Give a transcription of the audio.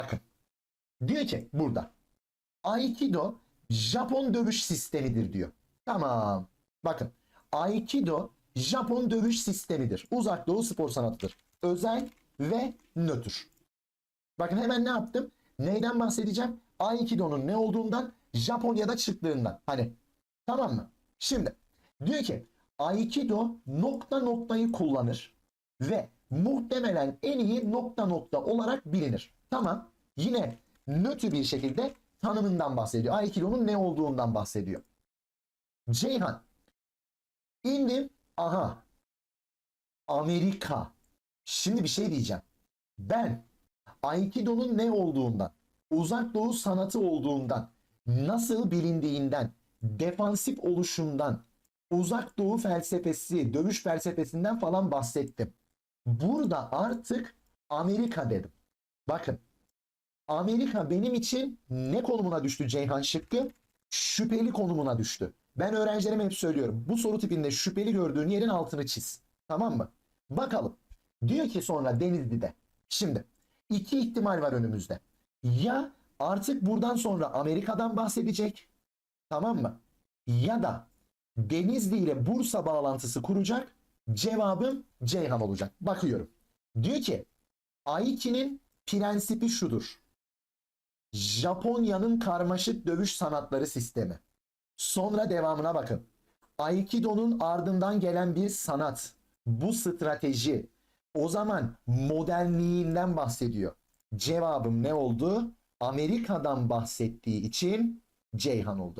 Bakın. Diyor ki burada. Aikido Japon dövüş sistemidir diyor. Tamam. Bakın. Aikido Japon dövüş sistemidir. Uzak doğu spor sanatıdır. Özel ve nötr. Bakın hemen ne yaptım? Neyden bahsedeceğim? Aikido'nun ne olduğundan, Japonya'da çıktığından. Hani tamam mı? Şimdi diyor ki Aikido nokta noktayı kullanır ve muhtemelen en iyi nokta nokta olarak bilinir. Tamam. Yine nötr bir şekilde tanımından bahsediyor. Aikido'nun ne olduğundan bahsediyor. Ceyhan. İndim. Aha. Amerika. Şimdi bir şey diyeceğim. Ben Aikido'nun ne olduğundan, uzak doğu sanatı olduğundan, nasıl bilindiğinden, defansif oluşundan, uzak doğu felsefesi, dövüş felsefesinden falan bahsettim. Burada artık Amerika dedim. Bakın. Amerika benim için ne konumuna düştü Ceyhan Şıkkı? Şüpheli konumuna düştü. Ben öğrencilerime hep söylüyorum. Bu soru tipinde şüpheli gördüğün yerin altını çiz. Tamam mı? Bakalım. Diyor ki sonra Denizli'de. Şimdi iki ihtimal var önümüzde. Ya artık buradan sonra Amerika'dan bahsedecek. Tamam mı? Ya da Denizli ile Bursa bağlantısı kuracak. Cevabım Ceyhan olacak. Bakıyorum. Diyor ki Aiki'nin prensibi şudur. Japonya'nın karmaşık dövüş sanatları sistemi. Sonra devamına bakın. Aikido'nun ardından gelen bir sanat. Bu strateji. O zaman modernliğinden bahsediyor. Cevabım ne oldu? Amerika'dan bahsettiği için Ceyhan oldu.